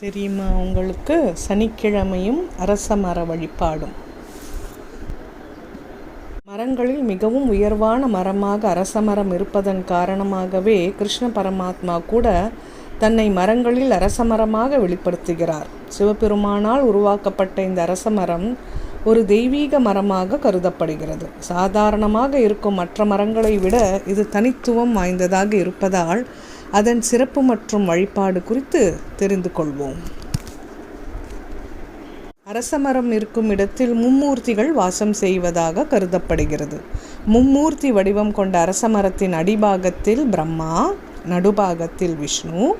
தெரியுமா உங்களுக்கு? சனிக்கிழமையும் அரச மர வழிபாடும். மரங்களில் மிகவும் உயர்வான மரமாக அரச மரம் இருப்பதன் காரணமாகவே கிருஷ்ண பரமாத்மா கூட தன்னை மரங்களில் அரச மரமாக வெளிப்படுத்துகிறார். சிவபெருமானால் உருவாக்கப்பட்ட இந்த அரச மரம் ஒரு தெய்வீக மரமாக கருதப்படுகிறது. சாதாரணமாக இருக்கும் மற்ற மரங்களை விட இது தனித்துவம் வாய்ந்ததாக இருப்பதால் அதன் சிறப்பு மற்றும் வழிபாடு குறித்து தெரிந்து கொள்வோம். அரசமரம் இருக்கும் இடத்தில் மும்மூர்த்திகள் வாசம் செய்வதாக கருதப்படுகிறது. மும்மூர்த்தி வடிவம் கொண்ட அரசமரத்தின் அடிபாகத்தில் பிரம்மா நடுபாகத்தில் விஷ்ணு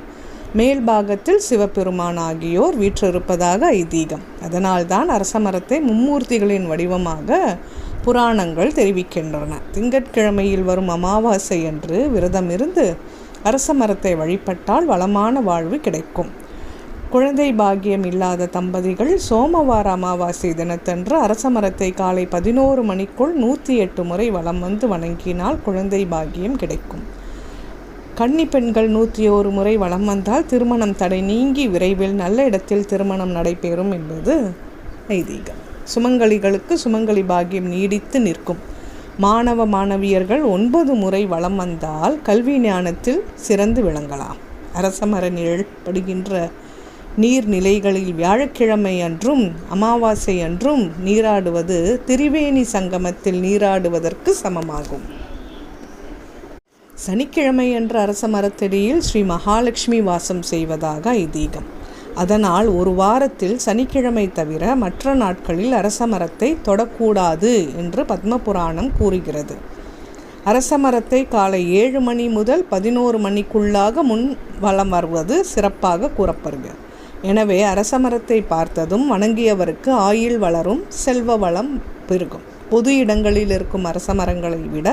மேல்பாகத்தில் சிவபெருமான் ஆகியோர் வீற்றிருப்பதாக ஐதீகம். அதனால்தான் அரசமரத்தை மும்மூர்த்திகளின் வடிவமாக புராணங்கள் தெரிவிக்கின்றன. திங்கட்கிழமையில் வரும் அமாவாசை என்று விரதம் இருந்து அரச மரத்தை வழிபட்டால் வளமான வாழ்வு கிடைக்கும். குழந்தை பாக்கியம் இல்லாத தம்பதிகள் சோமவார அமாவாசை தினத்தன்று அரச மரத்தை காலை பதினோரு மணிக்குள் நூற்றி எட்டு முறை வலம் வந்து வணங்கினால் குழந்தை பாக்கியம் கிடைக்கும். கன்னி பெண்கள் நூற்றி ஒரு முறை வலம் வந்தால் திருமணம் தடை நீங்கி விரைவில் நல்ல இடத்தில் திருமணம் நடைபெறும் என்பது ஐதீகம். சுமங்கலிகளுக்கு சுமங்கலி பாக்கியம் நீடித்து நிற்கும். மாணவ மாணவியர்கள் ஒன்பது முறை வளம் வந்தால் கல்வி ஞானத்தில் சிறந்து விளங்கலாம். அரசமர நிழல்படுகின்ற நீர்நிலைகளில் வியாழக்கிழமை அன்றும் அமாவாசை அன்றும் நீராடுவது திரிவேணி சங்கமத்தில் நீராடுவதற்கு சமமாகும். சனிக்கிழமை என்ற அரச மரத்தடியில் ஸ்ரீ மகாலட்சுமி வாசம் செய்வதாக ஐதீகம். அதனால் ஒரு வாரத்தில் சனிக்கிழமை தவிர மற்ற நாட்களில் அரச மரத்தை தொடக்கூடாது என்று பத்மபுராணம் கூறுகிறது. அரச மரத்தை காலை ஏழு மணி முதல் பதினோரு மணிக்குள்ளாக முன் வலம் வருவது சிறப்பாக கூறப்படுகிறது எனவே அரச மரத்தை பார்த்ததும் வணங்கியவருக்கு ஆயுள் வளரும் செல்வ வளம் பெருகும். பொது இடங்களில் இருக்கும் அரச மரங்களை விட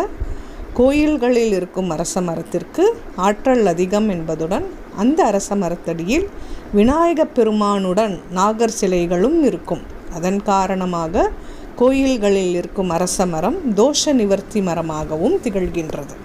கோயில்களில் இருக்கும் அரச மரத்திற்கு ஆற்றல் அதிகம் என்பதுடன் அந்த அரச மரத்தடியில் விநாயகப் பெருமானுடன் நாகர் சிலைகளும் இருக்கும். அதன் காரணமாக கோயில்களில் இருக்கும் அரச மரம் தோஷ நிவர்த்தி மரமாகவும் திகழ்கின்றது.